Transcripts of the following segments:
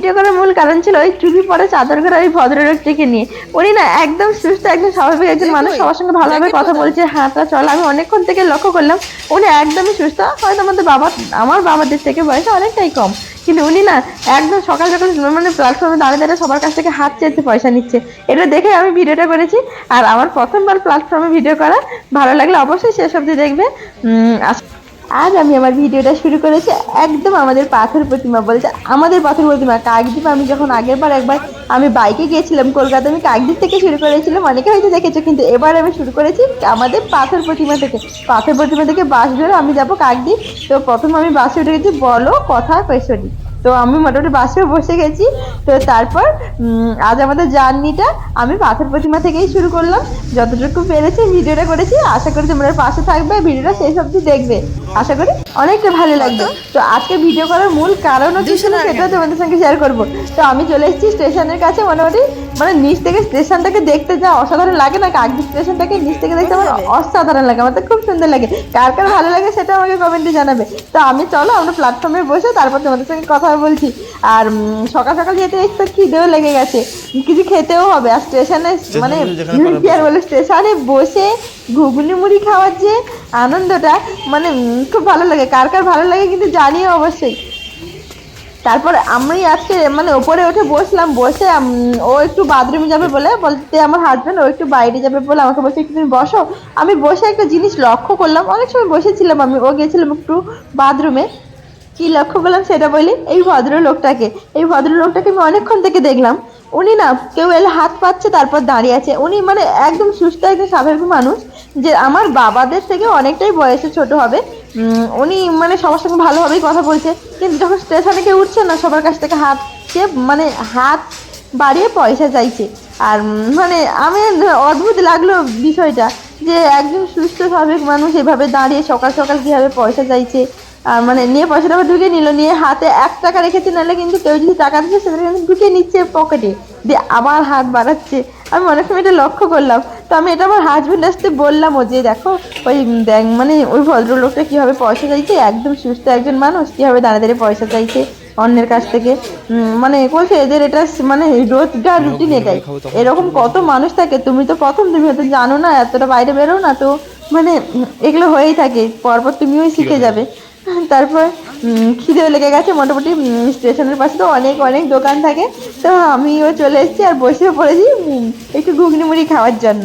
Video করার মূল কারণ ছিল ওই টুপি পরে চাদর করে ওই ভদ্রলোকটিকে নিয়ে। উনি না একদম সুস্থ একদম স্বাভাবিক একজন মানুষ সবার সঙ্গে ভালোভাবে কথা বলছে হাঁটা চলা আমি অনেকক্ষণ থেকে লক্ষ্য করলাম উনি একদমই সুস্থ হয়তো আমাদের বাবা আমার বাবাদের থেকে বয়সে অনেকটাই কম। কিন্তু উনি না একদম সকাল সকাল মানে প্ল্যাটফর্মে দাঁড়িয়ে দাঁড়িয়ে সবার কাছ থেকে হাত চেয়েছে পয়সা নিচ্ছে। এটা দেখে আমি ভিডিওটা করেছি আর আমার প্রথমবার প্ল্যাটফর্মে ভিডিও করা ভালো লাগলে অবশ্যই শেষ অবধি দেখবে। আস- আজ আমি আমার ভিডিওটা শুরু করেছি একদম আমাদের পাথর প্রতিমা বলছে আমাদের পাথর প্রতিমা। কাকদ্বীপ আমি যখন আগের বার একবার আমি বাইকে গিয়েছিলাম কলকাতা, আমি কাকদ্বীপ থেকে শুরু করেছিলাম, অনেকে হয়তো দেখেছ, কিন্তু এবার আমি শুরু করেছি আমাদের পাথর প্রতিমা থেকে। পাথর প্রতিমা থেকে বাস ধরে আমি যাব কাকদ্বীপ। তো প্রথম আমি বাসে উঠে গেছি, বলো কথা কৈশোরী তো আমি মোটামুটি বাসেও বসে গেছি। তো তারপর আজ আমাদের জার্নিটা আমি পাথর প্রতিমা থেকেই শুরু করলাম। যতটুকু পেরেছি, ভিডিওটা করেছি। আশা করি তোমরা পাশে থাকবে, ভিডিওটা সেই অবধি দেখবে। আশা করি অনেকটা ভালো লাগবে। তো আজকে ভিডিও করার মূল কারণ হচ্ছে সেটা তোমাদের সঙ্গে শেয়ার করব। তো আমি চলে এসেছি স্টেশনের কাছে মোটামুটি মানে নিচ থেকে স্টেশনটাকে দেখতে যা অসাধারণ লাগে না কাকদ্বীপ স্টেশনটাকে নিচ থেকে দেখতে আমার অসাধারণ লাগে। আমার তো খুব সুন্দর লাগে। কার কার ভালো লাগে সেটা আমাকে কমেন্টে জানাবে। তো আমি চলো আমরা প্ল্যাটফর্মে বসে তারপর তোমাদের সঙ্গে কথা বলছি। আর সকাল সকাল যেতে এসে তো খিদেও লেগে গেছে। কিছু খেতেও হবে। আর স্টেশনে মানে যেখানে কি আর বলে স্টেশনে বসে ঘুগনি মুড়ি খাওয়ার যে আনন্দটা মানে খুব ভালো লাগে। কার কার ভালো লাগে কিন্তু জানিও অবশ্যই। তারপর আমি আজকে মানে ওপরে উঠে বসলাম, বসে ও একটু বাথরুমে যাবে বলে বলতে আমার হাজব্যান্ড ও একটু বাইরে যাবে বলে আমাকে বলছে, একটু তুমি বসো। আমি বসে একটা জিনিস লক্ষ্য করলাম। অনেক সময় বসেছিলাম আমি, ও গেছিলাম একটু বাথরুমে। কি লক্ষ্য করলাম সেটা বলি? এই ভদ্রলোকটাকে। এই ভদ্রলোকটাকে আমি অনেকক্ষণ থেকে দেখলাম। উনি না কেউ এলে হাত পাচ্ছে, তারপর দাঁড়িয়ে আছে। উনি মানে একদম সুস্থ একজন স্বাভাবিক মানুষ, যে আমার বাবাদের থেকে অনেকটাই বয়সে ছোট হবে। উনি মানে সবার সঙ্গে ভালোভাবেই কথা বলছে। কিন্তু যখন স্টেশনে কেউ উঠছে না সবার কাছ থেকে হাতকে মানে হাত বাড়িয়ে পয়সা চাইছে। আর মানে আমি অদ্ভুত লাগল বিষয়টা, যে একজন সুস্থ স্বাভাবিক মানুষ এভাবে দাঁড়িয়ে সকাল সকাল কীভাবে পয়সা চাইছে। মানে নিয়ে পয়সাটা আবার ঢুকে নিল নিয়ে হাতে এক টাকা রেখেছে নাহলে কিন্তু কেউ যদি টাকা দিচ্ছে সেটা কিন্তু ঢুকে নিচ্ছে পকেটে দিয়ে আবার হাত বাড়াচ্ছে। আমি অনেক সময় এটা লক্ষ্য করলাম। তো আমি এটা আমার হাজবেন্ড আসতে বললাম ও যে দেখো ওই দেখ মানে ওই ভদ্রলোকটা কীভাবে পয়সা চাইছে একদম সুস্থ একজন মানুষ কীভাবে দাঁড়িয়ে দাঁড়িয়ে পয়সা চাইছে অন্যের কাছ থেকে। মানে বলছে এদের এটা মানে রোজগার রুটিন এটাই। এরকম কত মানুষ থাকে তুমি তো প্রথম তুমি হয়তো জানো না এতটা বাইরে বেরো না তো মানে এগুলো হয়েই থাকে পরপর তুমিও শিখে যাবে। তারপর উম, খিদেও লেগে গেছে মোটামুটি স্টেশনের পাশে তো অনেক অনেক দোকান থাকে। তো আমিও চলে এসেছি আর বসে পড়েছি একটু ঘুগনি মুড়ি খাওয়ার জন্য।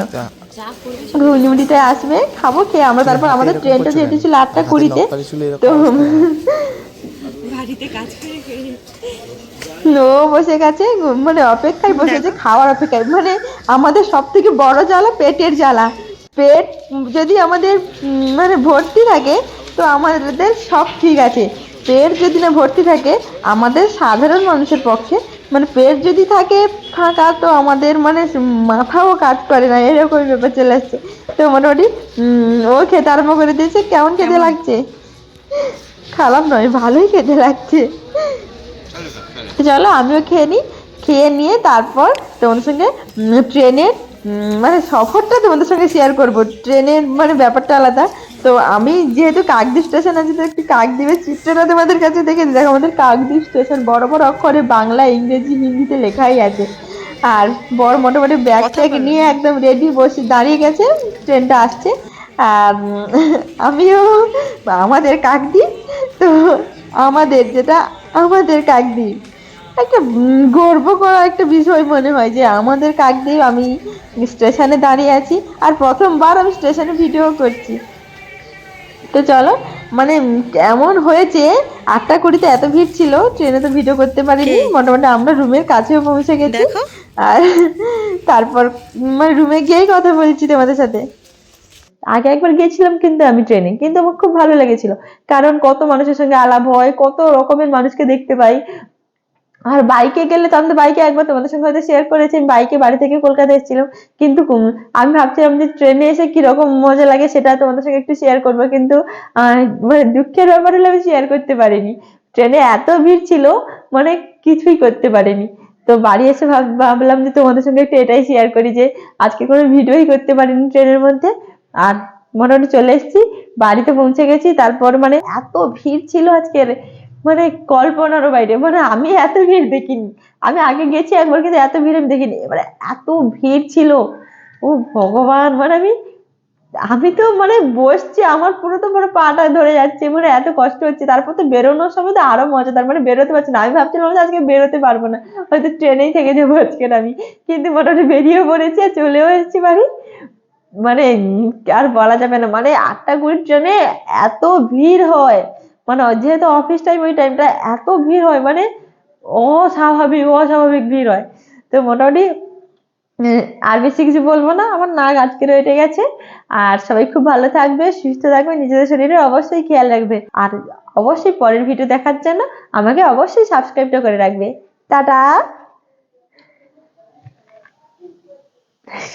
ঘুগনি মুড়িতে আসবে খাব খেয়ে আমরা তারপর আমাদের ট্রেনটা যেহেতু ছিল আটটা কুড়িতে তো বাড়িতে কাজ করে খেয়ে ও বসে গেছে মানে অপেক্ষায় বসেছে খাওয়ার অপেক্ষায় মানে আমাদের সব থেকে বড় জ্বালা পেটের জ্বালা। পেট যদি আমাদের মানে ভর্তি থাকে তো আমাদের সব ঠিক আছে। পেট যদি না ভর্তি থাকে আমাদের সাধারণ মানুষের পক্ষে মানে পেট যদি থাকে ফাঁকা তো আমাদের মানে মাথাও কাজ করে না এরকমই ব্যাপার চলে আসছে। তো মোটামুটি ও খেতে আরম্ভ করে দিয়েছে কেমন খেতে লাগছে? খারাপ নয় ভালোই খেতে লাগছে। চলো আমিও খেয়ে নিই খেয়ে নিয়ে তারপর তোমাদের সঙ্গে ট্রেনের মানে সফরটা তোমাদের সঙ্গে শেয়ার করব। ট্রেনের মানে ব্যাপারটা আলাদা তো আমি যেহেতু কাকদ্বীপ স্টেশন আছে তো একটু কাকদ্বীপের চিত্রটা তোমাদের কাছে দেখে দিই। দেখো আমাদের কাকদ্বীপ স্টেশন বড় বড় অক্ষরে বাংলা ইংরেজি হিন্দিতে লেখাই আছে। আর বড় মোটামুটি ব্যাগ ট্যাগ নিয়ে একদম রেডি বসে দাঁড়িয়ে গেছে ট্রেনটা আসছে। আর আমিও আমাদের কাকদ্বীপ তো আমাদের যেটা আমাদের কাকদ্বীপ। একটা গর্ব করা একটা বিষয় মনে হয় যে আমাদের কাকদ্বীপ আমি স্টেশনে দাঁড়িয়ে আছি। আর প্রথমবার আমি স্টেশনে ভিডিও করছি। তো চলো মানে এমন হয়েছে আটটা কুড়িতে এত ভিড় ছিল ট্রেনে তো ভিডিও করতে পারিনি মোটামুটি আমরা রুমের কাছেও পৌঁছে গেছি। আর তারপর মানে রুমে গিয়েই কথা বলছি তোমাদের সাথে। আগে একবার গিয়েছিলাম কিন্তু আমি ট্রেনে কিন্তু আমার খুব ভালো লেগেছিল। কারণ কত মানুষের সঙ্গে আলাপ হয় কত রকমের মানুষকে দেখতে পাই আর বাইকে গেলে তো আমি তো বাইকে একবার তোমাদের সঙ্গে হয়তো শেয়ার করেছি, আমি বাইকে বাড়ি থেকে কলকাতা এসেছিলাম। কিন্তু আমি ভাবছিলাম যে ট্রেনে এসে কীরকম মজা লাগে সেটা তোমাদের সঙ্গে একটু শেয়ার করব। কিন্তু মানে দুঃখের ব্যাপার হলে আমি শেয়ার করতে পারিনি। ট্রেনে এত ভিড় ছিল মানে কিছুই করতে পারিনি। তো বাড়ি এসে ভাব, ভাবলাম যে তোমাদের সঙ্গে একটু এটাই শেয়ার করি যে, আজকে কোনো ভিডিওই করতে পারিনি ট্রেনের মধ্যে। আর মোটামুটি চলে এসেছি, বাড়িতে পৌঁছে গেছি, তারপর মানে এত ভিড় ছিল আজকের। মানে কল্পনারও বাইরে। মানে আমি এত ভিড় দেখিনি। আমি আগে গেছি একবার কিন্তু এত ভিড় আমি দেখিনি। এবারে এত ভিড় ছিল। ও ভগবান মানে আমি আমি তো মানে বসছি, আমার পুরো তো মানে পাটা ধরে যাচ্ছে। মানে এত কষ্ট হচ্ছে। তারপর তো বেরোনোর সময় তো আরও মজাদার মানে বেরোতে পারছি না। আমি ভাবছিলাম যে আজকে বেরোতে পারব না। হয়তো ট্রেনেই থেকে যাব আজকে আমি। কিন্তু মোটামুটি বেরিয়ে পড়েছি আর চলেও এসেছি বাড়ি। মানে আর বলা যাবে না। মানে আটটা কুড়ির ট্রেনে এত ভিড় হয়। মানে যেহেতু অফিস টাইম ওই টাইমটা এত ভিড় হয় মানে অস্বাভাবিক অস্বাভাবিক ভিড় হয়। তো মোটামুটি আর বেশি কিছু বলব না, আমার নাক আজকে রয়ে গেছে। আর সবাই খুব ভালো থাকবে, সুস্থ থাকবে, নিজেদের শরীরে অবশ্যই খেয়াল রাখবে। আর অবশ্যই পরের ভিডিও দেখার জন্য আমাকে অবশ্যই সাবস্ক্রাইবটা করে রাখবে। টাটা!